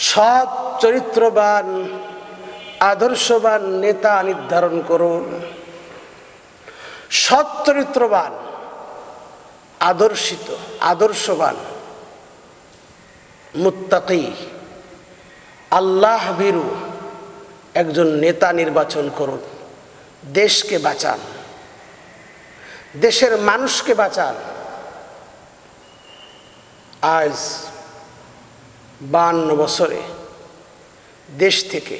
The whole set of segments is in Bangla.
সৎ চরিত্রবান, আদর্শবান নেতা নির্ধারণ করুন। সৎ চরিত্রবান, আদর্শিত, আদর্শবান, মুত্তাকি, আল্লাহ ভীরু একজন নেতা নির্বাচন করুন। দেশকে বাঁচান। দেশের মানুষকে বাঁচান। আজ বান্ন বছরে দেশ থেকে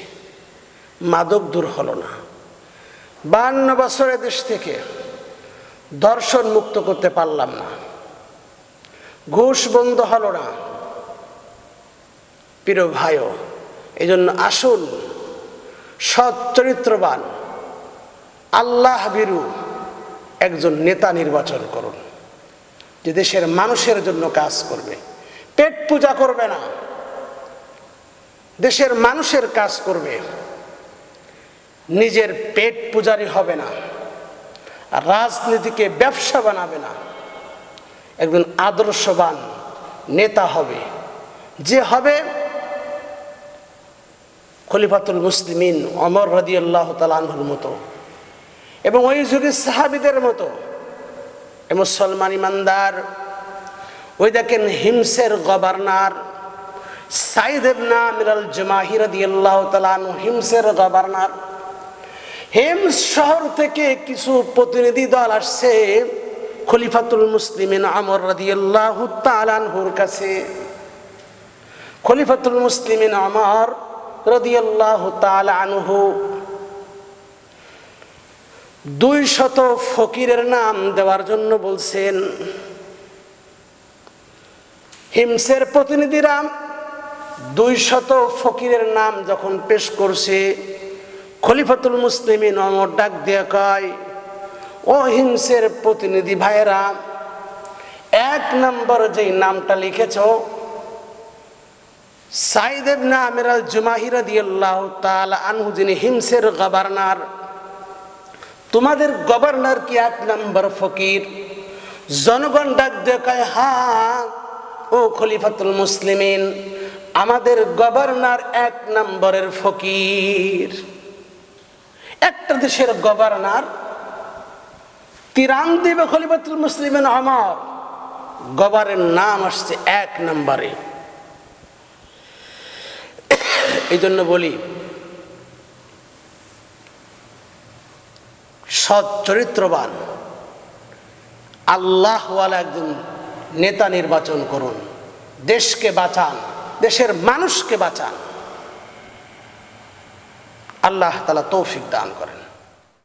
মাদক দূর হলো না। বান্ন বছরে দেশ থেকে দর্শন মুক্ত করতে পারলাম না। ঘুষ বন্ধ হলো না। প্রিয় ভাইও এই জন্য আসুন, সৎ চরিত্রবান, আল্লাহ বিরু একজন নেতা নির্বাচন করুন, যে দেশের মানুষের জন্য কাজ করবে। পেট পূজা করবে না। দেশের মানুষের কাজ করবে। নিজের পেট পূজারি হবে না। রাজনীতিকে ব্যবসা বানাবে না। একজন আদর্শবান নেতা হবে। যে হবে খলিফাতুল মুসলিমিন অমর রদি আল্লাহ তালাহুর মতো এবং ওই যুগের সাহাবিদের মতো। মুসলমান ইমানদার, ওই দেখেন হিমসের গভর্নর সাইদ এবনা মিরাল জমাহির আল্লাহ তালানু হিমসের গভর্নর হেমস শহর থেকে কিছু প্রতিনিধি দল আসছে খলিফাতুল মুসলিমিন আমর রাদিয়াল্লাহ তালানহুর কাছে। খলিফাতুল মুসলিমিন আমর রাদিয়াল্লাহ তালানহু দুই শত ফকিরের নাম দেওয়ার জন্য বলছেন। হিমসের প্রতিনিধিরা দুই শত ফকিরের নাম যখন পেশ করছে, খলিফাতুল মুসলিমিন অমর ডাক দিয়ে কয়, ও হিংসের প্রতিনিধি ভাইয়েরা, এক নম্বর যেই নামটা লিখেছ সাইদেব না আমিরাল জুমাহিরা দিয়াল্লাহ তাল আনহু, যিনি হিমসের গভর্নর, তোমাদের গভর্নর কি এক নম্বর ফকির? জনগণ ডাক দিয়ে কয় হা ও খলিফাতুল মুসলিমিন আমাদের গভর্নর এক নম্বরের ফকির। একটা দেশের গভর্নর তিরান দেবে খলিফাতুল মুসলিমেন আমার গভর্নের নাম আসছে এক নম্বরে। এই জন্য বলি, সৎ চরিত্রবান, আল্লাহওয়ালা একজন নেতা নির্বাচন করুন, দেশকে বাঁচান। দেশের মানুষকে বাঁচান। আল্লাহ তালা তৌফিক দান করেন।